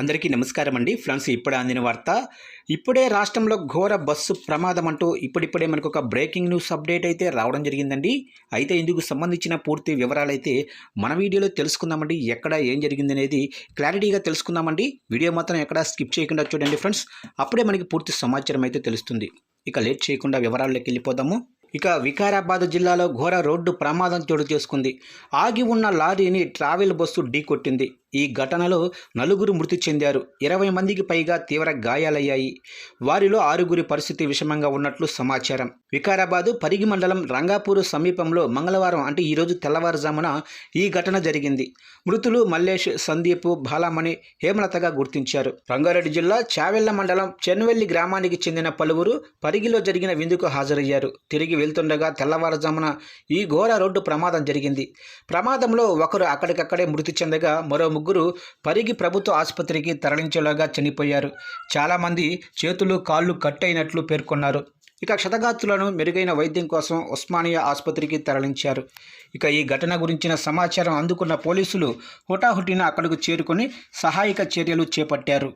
అందరికీ నమస్కారం అండి ఫ్రెండ్స్ ఇప్పుడే అందిన వార్త. ఇప్పుడే రాష్ట్రంలో ఘోర బస్సు ప్రమాదం అంటూ ఇప్పుడిప్పుడే మనకు ఒక బ్రేకింగ్ న్యూస్ అప్డేట్ అయితే రావడం జరిగిందండి. అయితే ఇందుకు సంబంధించిన పూర్తి వివరాలు అయితే మన వీడియోలో తెలుసుకుందామండి. ఎక్కడ ఏం జరిగింది అనేది క్లారిటీగా తెలుసుకుందామండి. వీడియో మాత్రం ఎక్కడ స్కిప్ చేయకుండా చూడండి ఫ్రెండ్స్. అప్పుడే మనకి పూర్తి సమాచారం అయితే తెలుస్తుంది. ఇక లేట్ చేయకుండా వివరాల్లోకి వెళ్ళిపోదాము. ఇక వికారాబాద్ జిల్లాలో ఘోర రోడ్డు ప్రమాదం చోటు చేసుకుంది. ఆగి ఉన్న లారీని ట్రావెల్ బస్సు ఢీకొట్టింది. ఈ ఘటనలో నలుగురు మృతి చెందారు. ఇరవై మందికి పైగా తీవ్ర గాయాలయ్యాయి. వారిలో ఆరుగురి పరిస్థితి విషమంగా ఉన్నట్లు సమాచారం. వికారాబాదు పరిగి మండలం రంగాపూర్ సమీపంలో మంగళవారం అంటే ఈరోజు తెల్లవారుజామున ఈ ఘటన జరిగింది. మృతులు మల్లేష్ సందీప్ బాలామణి హేమలతగా గుర్తించారు. రంగారెడ్డి జిల్లా చావెళ్ళ మండలం చెన్వెల్లి గ్రామానికి చెందిన పలువురు పరిగిలో జరిగిన విందుకు హాజరయ్యారు. తిరిగి వెళ్తుండగా తెల్లవారుజామున ఈ ఘోర రోడ్డు ప్రమాదం జరిగింది. ప్రమాదంలో ఒకరు అక్కడికక్కడే మృతి చెందగా మరో ముగ్గురు పరిగి ప్రభుత్వ ఆసుపత్రికి తరలించేలాగా చనిపోయారు. చాలామంది చేతులు కాళ్ళు కట్టయినట్లు పేర్కొన్నారు. ఇక క్షతగాత్రులను మెరుగైన వైద్యం కోసం ఉస్మానియా ఆసుపత్రికి తరలించారు. ఇక ఈ ఘటన గురించిన సమాచారం అందుకున్న పోలీసులు హుటాహుటిన అక్కడకు చేరుకొని సహాయక చర్యలు చేపట్టారు.